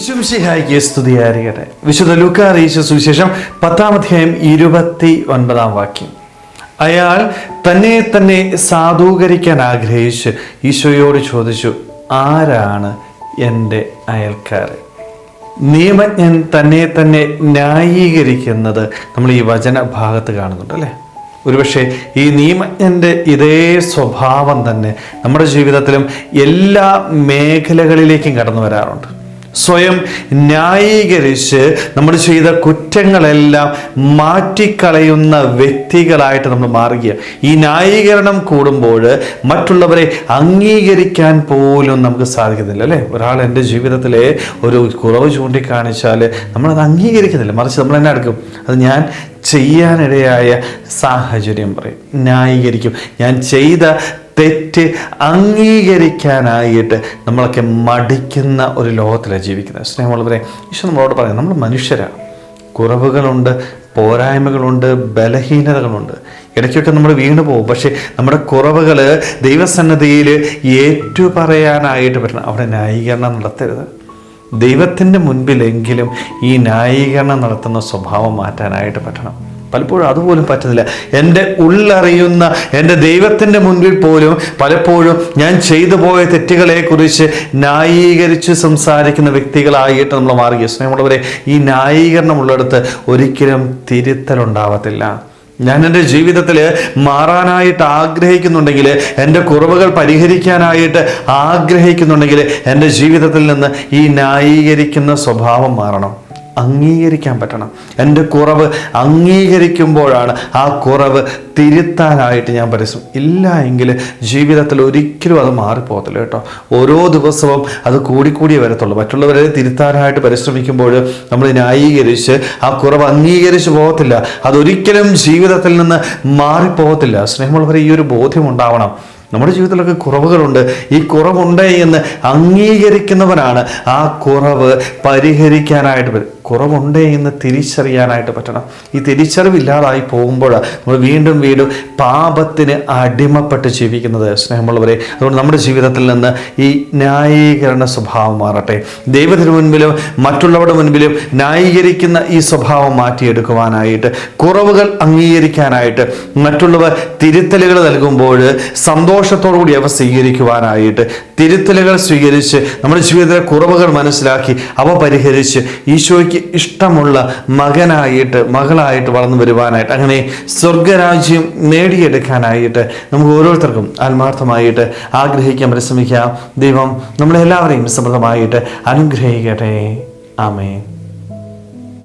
വിശുംശിഹായിക്ക് സ്തുതിയായിരിക്കട്ടെ. വിശുദ്ധ ലൂക്കാറീശ സുവിശേഷം പത്താം അധ്യായം ഇരുപത്തി ഒൻപതാം വാക്യം. അയാൾ തന്നെ തന്നെ സാധൂകരിക്കാൻ ആഗ്രഹിച്ച്. ഈശോയോട് ചോദിച്ചു ആരാണ് എന്റെ അയൽക്കാരൻ? നിയമജ്ഞൻ തന്നെ തന്നെ ന്യായീകരിക്കുന്നത് നമ്മൾ ഈ വചന ഭാഗത്ത് കാണുന്നുണ്ട് അല്ലേ? ഒരുപക്ഷെ ഈ നിയമജ്ഞന്റെ ഇതേ സ്വഭാവം തന്നെ നമ്മുടെ ജീവിതത്തിലും എല്ലാ മേഖലകളിലേക്കും കടന്നു വരാറുണ്ട്. സ്വയം ന്യായീകരിച്ച് നമ്മൾ ചെയ്ത കുറ്റങ്ങളെല്ലാം മാറ്റിക്കളയുന്ന വ്യക്തികളായിട്ട് നമ്മൾ മാറുക ഈ ന്യായീകരണം കൂടുമ്പോൾ മറ്റുള്ളവരെ അംഗീകരിക്കാൻ പോലും നമുക്ക് സാധിക്കുന്നില്ല അല്ലേ? ഒരാൾ എന്റെ ജീവിതത്തിലെ ഒരു കുറവ് ചൂണ്ടിക്കാണിച്ചാൽ നമ്മളത് അംഗീകരിക്കുന്നില്ല. മറിച്ച് നമ്മൾ എന്നെ എടുക്കും. അത് ഞാൻ ചെയ്യാനിടയായ സാഹചര്യം പറയും. ന്യായീകരിക്കും. ഞാൻ ചെയ്ത തെറ്റ് അംഗീകരിക്കാനായിട്ട് നമ്മളൊക്കെ മടിക്കുന്ന ഒരു ലോകത്തിലാണ് ജീവിക്കുന്നത്. സ്നേഹമുള്ളവരെ ഈശോ നമ്മളോട് പറയാം നമ്മൾ മനുഷ്യരാണ്. കുറവുകളുണ്ട് പോരായ്മകളുണ്ട് ബലഹീനതകളുണ്ട്. ഇടയ്ക്കൊക്കെ നമ്മൾ വീണു പോകും. പക്ഷേ നമ്മുടെ കുറവുകൾ ദൈവസന്നദ്ധിയിൽ ഏറ്റുപറയാനായിട്ട് പറ്റണം. അവിടെ ന്യായീകരണം നടത്തരുത്. ദൈവത്തിന്റെ മുൻപിലെങ്കിലും ഈ ന്യായീകരണം നടത്തുന്ന സ്വഭാവം മാറ്റാനായിട്ട് പറ്റണം. പലപ്പോഴും അതുപോലും പറ്റുന്നില്ല. എന്റെ ഉള്ളറിയുന്ന എന്റെ ദൈവത്തിന്റെ മുൻപിൽ പോലും പലപ്പോഴും ഞാൻ ചെയ്തു പോയ തെറ്റുകളെക്കുറിച്ച് ന്യായീകരിച്ച് സംസാരിക്കുന്ന വ്യക്തികളായിട്ട് നമ്മൾ മാറുക സ്നേഹമുള്ളവരെ ഈ ന്യായീകരണം ഉള്ളിടത്ത് ഒരിക്കലും തിരുത്തലുണ്ടാവത്തില്ല. ഞാൻ എന്റെ ജീവിതത്തിൽ മാറാനായിട്ട് ആഗ്രഹിക്കുന്നുണ്ടെങ്കിൽ എന്റെ കുറവുകൾ പരിഹരിക്കാനായിട്ട് ആഗ്രഹിക്കുന്നുണ്ടെങ്കിൽ എന്റെ ജീവിതത്തിൽ നിന്ന് ഈ ന്യായീകരിക്കുന്ന സ്വഭാവം മാറണം. അംഗീകരിക്കാൻ പറ്റണം. എന്റെ കുറവ് അംഗീകരിക്കുമ്പോഴാണ് ആ കുറവ് തിരുത്താനായിട്ട് ഞാൻ പരിശ്രമം ഇല്ല എങ്കിൽ ജീവിതത്തിൽ ഒരിക്കലും അത് മാറിപ്പോകത്തില്ല കേട്ടോ. ഓരോ ദിവസവും അത് കൂടിക്കൂടിയേ വരത്തുള്ളൂ. മറ്റുള്ളവരെ തിരുത്താനായിട്ട് പരിശ്രമിക്കുമ്പോൾ നമ്മൾ ന്യായീകരിച്ച് ആ കുറവ് അംഗീകരിച്ച് പോകത്തില്ല. അതൊരിക്കലും ജീവിതത്തിൽ നിന്ന് മാറിപ്പോകത്തില്ല. സ്നേഹമുള്ളവരെ ഈ ഒരു ബോധ്യം ഉണ്ടാവണം. നമ്മുടെ ജീവിതത്തിലൊക്കെ കുറവുകളുണ്ട്. ഈ കുറവുണ്ട് എന്ന് അംഗീകരിക്കുന്നവനാണ് ആ കുറവ് പരിഹരിക്കാനായിട്ട് കുറവുണ്ട് എന്ന് തിരിച്ചറിയാനായിട്ട് പറ്റണം. ഈ തിരിച്ചറിവില്ലാതായി പോകുമ്പോൾ നമ്മൾ വീണ്ടും വീണ്ടും പാപത്തിന് അടിമപ്പെട്ട് ജീവിക്കുന്നത് സ്നേഹമുള്ളവരെ അതുകൊണ്ട് നമ്മുടെ ജീവിതത്തിൽ നിന്ന് ഈ ന്യായീകരണ സ്വഭാവം മാറട്ടെ. ദൈവത്തിന് മുൻപിലും മറ്റുള്ളവരുടെ മുൻപിലും ന്യായീകരിക്കുന്ന ഈ സ്വഭാവം മാറ്റിയെടുക്കുവാനായിട്ട് കുറവുകൾ അംഗീകരിക്കാനായിട്ട് മറ്റുള്ളവർ തിരുത്തലുകൾ നൽകുമ്പോൾ സന്തോഷത്തോടു കൂടി അവ സ്വീകരിക്കുവാനായിട്ട് തിരുത്തലുകൾ സ്വീകരിച്ച് നമ്മുടെ ജീവിതത്തിലെ കുറവുകൾ മനസ്സിലാക്കി അവ പരിഹരിച്ച് ഈശോയ്ക്ക് ഇഷ്ടമുള്ള മകനായിട്ട് മകളായിട്ട് വളർന്നു വരുവാനായിട്ട് അങ്ങനെ സ്വർഗരാജ്യം നേടിയെടുക്കാനായിട്ട് നമുക്ക് ഓരോരുത്തർക്കും ആത്മാർത്ഥമായിട്ട് ആഗ്രഹിക്കാൻ പരിശ്രമിക്കാം. ദൈവം നമ്മളെല്ലാവരെയും സമൃദ്ധമായിട്ട് അനുഗ്രഹിക്കട്ടെ. ആമേ